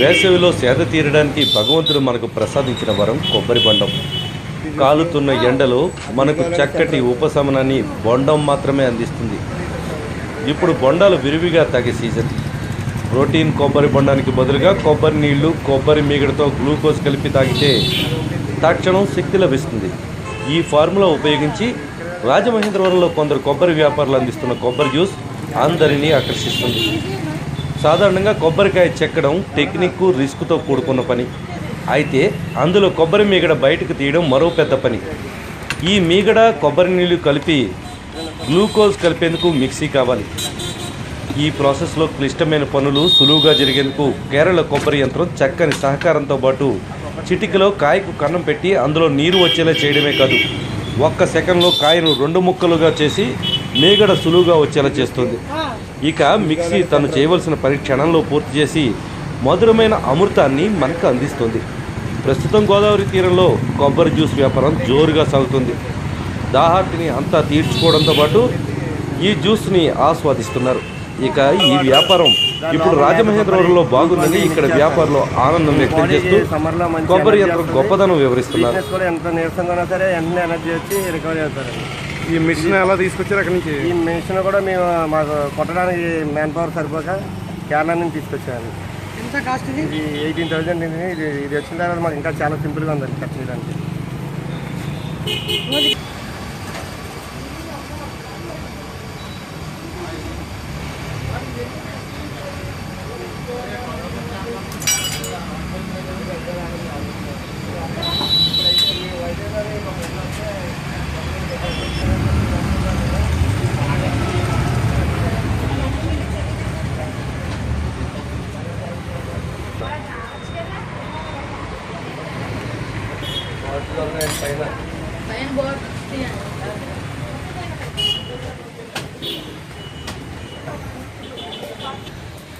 వేసవిలో సేద తీరడానికి భగవంతుడు మనకు ప్రసాదించిన వరం కొబ్బరి బొండం. కాలుతున్న ఎండలో మనకు చక్కటి ఉపశమనాన్ని బొండం మాత్రమే అందిస్తుంది. ఇప్పుడు బొండాలు విరివిగా తగే సీజన్. ప్రోటీన్ కొబ్బరి బొండానికి బదులుగా కొబ్బరి నీళ్ళు కొబ్బరి మీగడతో గ్లూకోజ్ కలిపి తాగితే తక్షణం శక్తి లభిస్తుంది. ఈ ఫార్ములా ఉపయోగించి రాజమహేంద్రవరంలో కొందరు కొబ్బరి వ్యాపారులు అందిస్తున్న కొబ్బరి జ్యూస్ అందరినీ ఆకర్షిస్తుంది. సాధారణంగా కొబ్బరికాయ చెక్కడం టెక్నిక్ రిస్క్తో కూడుకున్న పని. అయితే అందులో కొబ్బరి మీగడ బయటకు తీయడం మరో పెద్ద పని. ఈ మీగడ కొబ్బరి నీళ్ళు కలిపి గ్లూకోజ్ కలిపేందుకు మిక్సీ కావాలి. ఈ ప్రాసెస్లో క్లిష్టమైన పనులు సులువుగా జరిగేందుకు కేరళ కొబ్బరి యంత్రం చక్కని సహకారంతో పాటు చిటికలో కాయకు కన్నం పెట్టి అందులో నీరు వచ్చేలా చేయడమే కాదు. ఒక్క సెకండ్లో కాయను రెండు ముక్కలుగా చేసి మీగడ సులువుగా వచ్చేలా చేస్తుంది. ఇక మిక్సీ తను చేయవలసిన పని క్షణంలో పూర్తి చేసి మధురమైన అమృతాన్ని మనకు అందిస్తుంది. ప్రస్తుతం గోదావరి తీరంలో కొబ్బరి జ్యూస్ వ్యాపారం జోరుగా సాగుతుంది. దాహార్తిని అంతా తీర్చుకోవడంతో పాటు ఈ జ్యూస్ని ఆస్వాదిస్తున్నారు. ఇక ఈ వ్యాపారం ఇప్పుడు రాజమహేంద్రవరంలో బాగుందని ఇక్కడ వ్యాపారులు ఆనందం వ్యక్తం చేస్తూ కొబ్బరి యంత్రం గొప్పదనం వివరిస్తున్నారు. ఎంత నీరసంగా ఉన్నా సరే ఎనర్జీ వచ్చి రికవరీ అవుతారండి ఈ మిషన్ ఎలా తీసుకొచ్చారు అక్కడి నుంచి? ఈ మెషిన్ కూడా మేము మాకు కొట్టడానికి మ్యాన్ పవర్ సరిపోక కేరళ నుంచి తీసుకొచ్చాము ఎంత కాస్ట్ ఇది? ఇది ఎయిటీన్ థౌసండ్ ఇది ఇది ఇది వచ్చిన తర్వాత మాకు ఇంకా చాలా సింపుల్గా ఉందండి కట్ చేయడానికి. Vlog na yun, tayo na.